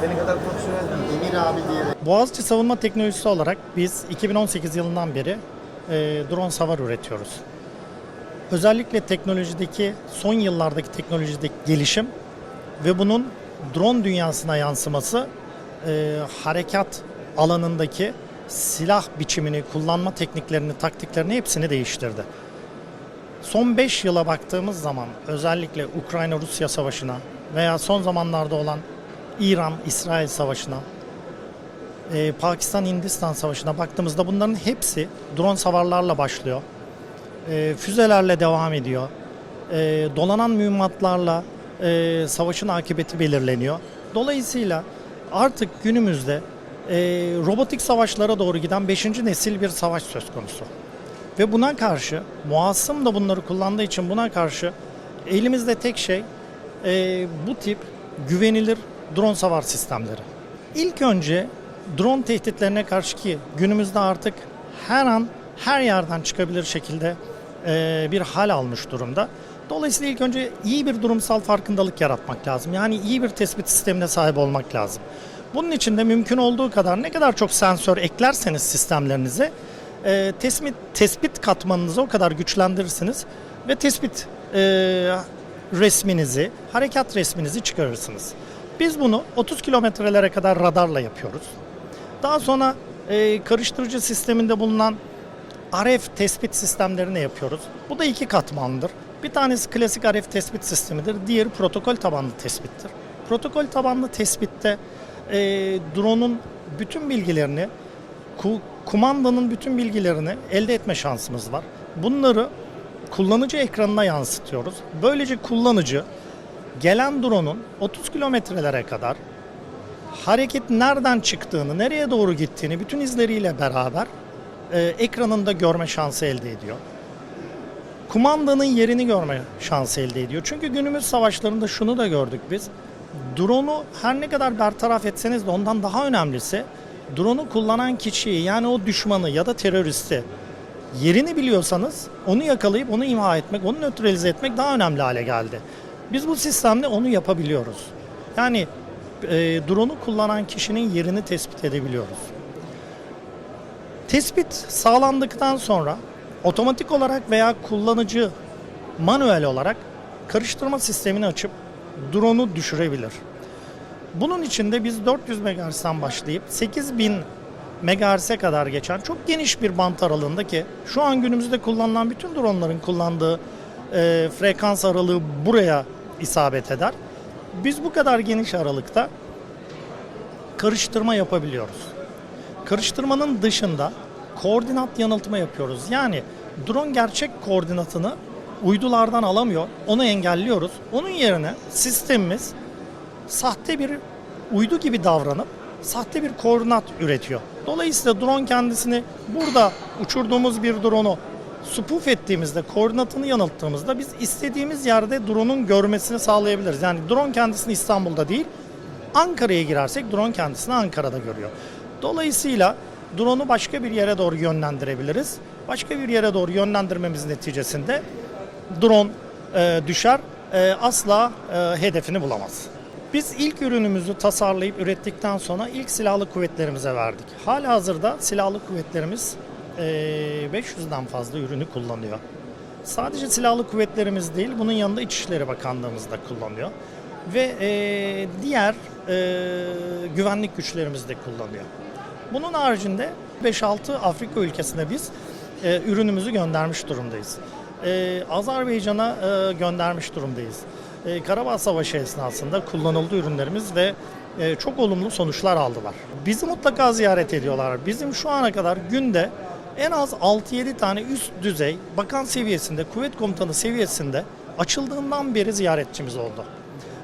Senin kadar profesyonel değil. Emir abi diyerek. Boğaziçi Savunma Teknolojisi olarak biz 2018 yılından beri e, drone savar üretiyoruz. Özellikle teknolojideki son yıllardaki teknolojideki gelişim ve bunun drone dünyasına yansıması e, harekat alanındaki silah biçimini, kullanma tekniklerini, taktiklerini hepsini değiştirdi. Son 5 yıla baktığımız zaman özellikle Ukrayna-Rusya savaşına veya son zamanlarda olan İran-İsrail savaşına e, Pakistan-Hindistan savaşına baktığımızda bunların hepsi drone savarlarla başlıyor. E, füzelerle devam ediyor. E, dolanan mühimmatlarla e, savaşın akıbeti belirleniyor. Dolayısıyla artık günümüzde e, robotik savaşlara doğru giden 5. nesil bir savaş söz konusu. Ve buna karşı muhasım da bunları kullandığı için buna karşı elimizde tek şey e, bu tip güvenilir drone savar sistemleri. İlk önce drone tehditlerine karşı ki günümüzde artık her an her yerden çıkabilir şekilde e, bir hal almış durumda. Dolayısıyla ilk önce iyi bir durumsal farkındalık yaratmak lazım. Yani iyi bir tespit sistemine sahip olmak lazım. Bunun için de mümkün olduğu kadar ne kadar çok sensör eklerseniz sistemlerinize e, tespit, tespit katmanınızı o kadar güçlendirirsiniz ve tespit e, resminizi, harekat resminizi çıkarırsınız. Biz bunu 30 kilometrelere kadar radarla yapıyoruz. Daha sonra e, karıştırıcı sisteminde bulunan RF tespit sistemlerine yapıyoruz. Bu da iki katmanlıdır. Bir tanesi klasik RF tespit sistemidir. Diğeri protokol tabanlı tespittir. Protokol tabanlı tespitte e, drone'un bütün bilgilerini, ku- kumandanın bütün bilgilerini elde etme şansımız var. Bunları kullanıcı ekranına yansıtıyoruz. Böylece kullanıcı gelen drone'un 30 kilometrelere kadar hareket nereden çıktığını, nereye doğru gittiğini bütün izleriyle beraber e, ekranında görme şansı elde ediyor. Kumandanın yerini görme şansı elde ediyor. Çünkü günümüz savaşlarında şunu da gördük biz. Drone'u her ne kadar bertaraf etseniz de ondan daha önemlisi drone'u kullanan kişiyi yani o düşmanı ya da teröristi yerini biliyorsanız onu yakalayıp onu imha etmek, onu nötralize etmek daha önemli hale geldi. Biz bu sistemle onu yapabiliyoruz. Yani e, drone'u kullanan kişinin yerini tespit edebiliyoruz. Tespit sağlandıktan sonra otomatik olarak veya kullanıcı manuel olarak karıştırma sistemini açıp drone'u düşürebilir. Bunun için de biz 400 MHz'den başlayıp 8000 MHz'e kadar geçen çok geniş bir bant aralığında ki şu an günümüzde kullanılan bütün dronların kullandığı e, frekans aralığı buraya isabet eder. Biz bu kadar geniş aralıkta karıştırma yapabiliyoruz. Karıştırmanın dışında koordinat yanıltma yapıyoruz. Yani drone gerçek koordinatını uydulardan alamıyor. Onu engelliyoruz. Onun yerine sistemimiz sahte bir uydu gibi davranıp sahte bir koordinat üretiyor. Dolayısıyla drone kendisini burada uçurduğumuz bir drone'u spoof ettiğimizde, koordinatını yanılttığımızda biz istediğimiz yerde drone'un görmesini sağlayabiliriz. Yani drone kendisini İstanbul'da değil, Ankara'ya girersek drone kendisini Ankara'da görüyor. Dolayısıyla drone'u başka bir yere doğru yönlendirebiliriz. Başka bir yere doğru yönlendirmemiz neticesinde drone e, düşer, e, asla e, hedefini bulamaz. Biz ilk ürünümüzü tasarlayıp ürettikten sonra ilk silahlı kuvvetlerimize verdik. Halihazırda silahlı kuvvetlerimiz 500'den fazla ürünü kullanıyor. Sadece silahlı kuvvetlerimiz değil, bunun yanında İçişleri Bakanlığımız da kullanıyor. Ve e, diğer e, güvenlik güçlerimiz de kullanıyor. Bunun haricinde 5-6 Afrika ülkesine biz e, ürünümüzü göndermiş durumdayız. E, Azerbaycan'a göndermiş durumdayız. Karabağ Savaşı esnasında kullanıldı ürünlerimiz ve çok olumlu sonuçlar aldılar. Bizi mutlaka ziyaret ediyorlar. Bizim şu ana kadar günde en az 6-7 tane üst düzey bakan seviyesinde, kuvvet komutanı seviyesinde açıldığından beri ziyaretçimiz oldu.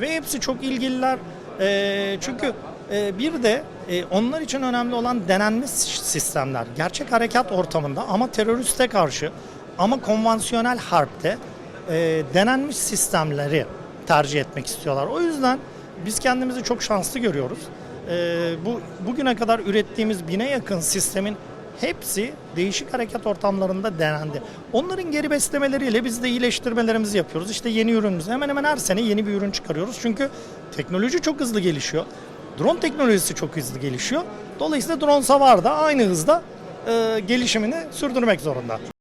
Ve hepsi çok ilgililer. E, çünkü e, bir de e, onlar için önemli olan denenmiş sistemler. Gerçek harekat ortamında ama teröriste karşı ama konvansiyonel harpte e, denenmiş sistemleri tercih etmek istiyorlar. O yüzden biz kendimizi çok şanslı görüyoruz. E, bu bugüne kadar ürettiğimiz bine yakın sistemin hepsi değişik hareket ortamlarında denendi. Onların geri beslemeleriyle biz de iyileştirmelerimizi yapıyoruz. İşte yeni ürünümüz. Hemen hemen her sene yeni bir ürün çıkarıyoruz. Çünkü teknoloji çok hızlı gelişiyor. Drone teknolojisi çok hızlı gelişiyor. Dolayısıyla drone savar da aynı hızda e, gelişimini sürdürmek zorunda.